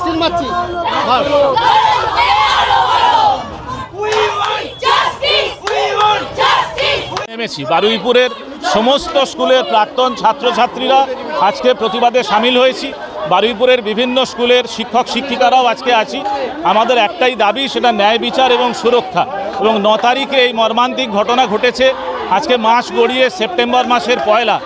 Still মারছি। মার নেমেছি। বারুইপুরের সমস্ত স্কুলের প্রাক্তন ছাত্রছাত্রীরা আজকে প্রতিবাদে সামিল হয়েছি। বারুইপুরের বিভিন্ন স্কুলের শিক্ষক শিক্ষিকারাও আজকে আছি। আমাদের একটাই দাবি, সেটা ন্যায় বিচার এবং সুরক্ষা। এবং ন তারিখে এই মর্মান্তিক ঘটনা ঘটেছে। আজকে মাস গড়িয়ে সেপ্টেম্বর মাসের পয়লা।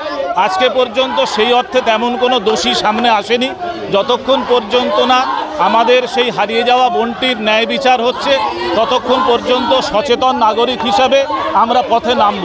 আজকে পর্যন্ত সেই অর্থে তেমন কোনো দোষী সামনে আসেনি। যতক্ষণ পর্যন্ত না আমাদের সেই হারিয়ে যাওয়া বোনটির ন্যায় বিচার হচ্ছে, ততক্ষণ পর্যন্ত সচেতন নাগরিক হিসাবে আমরা পথে নামব।